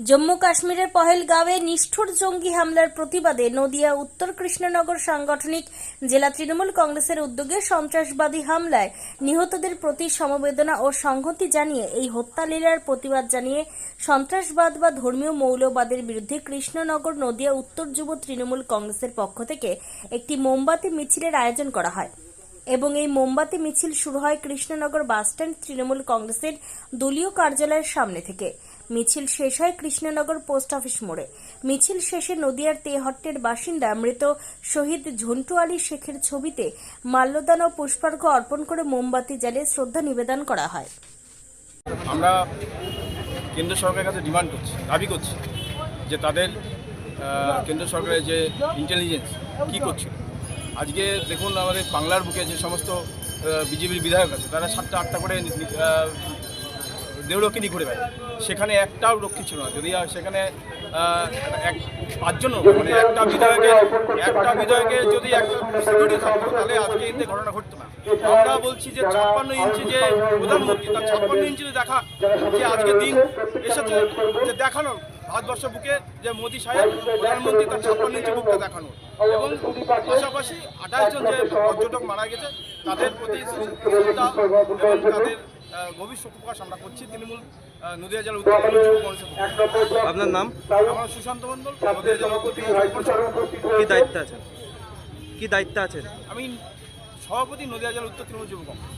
জম্মু কাশ্মীরের পহেলগাঁওয়ে নিষ্ঠুর জঙ্গি হামলার প্রতিবাদে নদিয়া উত্তর কৃষ্ণনগর সাংগঠনিক জেলা তৃণমূল কংগ্রেসের উদ্যোগে সন্ত্রাসবাদী হামলায় নিহতদের প্রতি সমবেদনা ও সংহতি জানিয়ে এই হত্যালীলার প্রতিবাদ জানিয়ে সন্ত্রাসবাদ বা ধর্মীয় মৌলবাদের বিরুদ্ধে কৃষ্ণনগর নদিয়া উত্তর যুব তৃণমূল কংগ্রেসের পক্ষ থেকে একটি মোমবাতি মিছিলের আয়োজন করা হয়। এবং এই মোমবাতি মিছিল শুরু হয় কৃষ্ণনগর বাসস্ট্যান্ড তৃণমূল কংগ্রেসের দলীয় কার্যালয়ের সামনে থেকে। মিছিল শেষ হয় কৃষ্ণনগর পোস্ট অফিস মোড়ে। মিছিল শেষে নদিয়ার তেহট্টের বাসিন্দা মৃত শহীদ ঝন্টু আলী শেখের ছবিতে মাল্যদান ও পুষ্পার্ঘ অর্পণ করে মোমবাতি জ্বালিয়ে শ্রদ্ধা নিবেদন করা হয়। আমরা কেন্দ্র সরকারের কাছে ডিমান্ড করছি, দাবি করছি যে তাদের কেন্দ্র সরকারের যে ইন্টেলিজেন্স কি করছে। আজকে দেখুন আমাদের বাংলার বুকে যে সমস্ত বিজেপির বিধায়ক আছে, তারা সাতটা আটটা করে নি- ঘুরে বেড়ায়। সেখানে একটাও রক্ষী ছিল না। যদি সেখানে এক পাঁচজনও মানে একটা বিধায়কের একটা বিধায়কের যদি একটা সিকিউরিটি থাকতো, তাহলে আজকে এই ঘটনা ঘটতো না। আমরা বলছি যে ছাপ্পান্ন ইঞ্চি যে প্রধানমন্ত্রী, তার ছাপ্পান্ন ইঞ্চি দেখা, যে আজকে দিন এসেছে যে দেখানো ভারতবর্ষ বুকে যে মোদী সাহেব, প্রধানমন্ত্রী তার ছাপ্পান্ন ইঞ্চি বুকটা দেখানো। এবং পাশাপাশি আঠাশ জন যে পর্যটক মারা গেছে, তাদের প্রতি শ্রদ্ধা এবং তাদের গভীর শোক প্রকাশ আমরা করছি। তৃণমূল নদীয়া জেলা উত্তর যুব কংগ্রেসের আপনার নাম? আমার সুশান্ত মন্ডল নদীয়া জেলা উত্তর কি দায়িত্ব আছেন? কি দায়িত্ব আছেন? আমি সভাপতি নদীয়া জেলা উত্তর তৃণমূল যুব কংগ্রেস।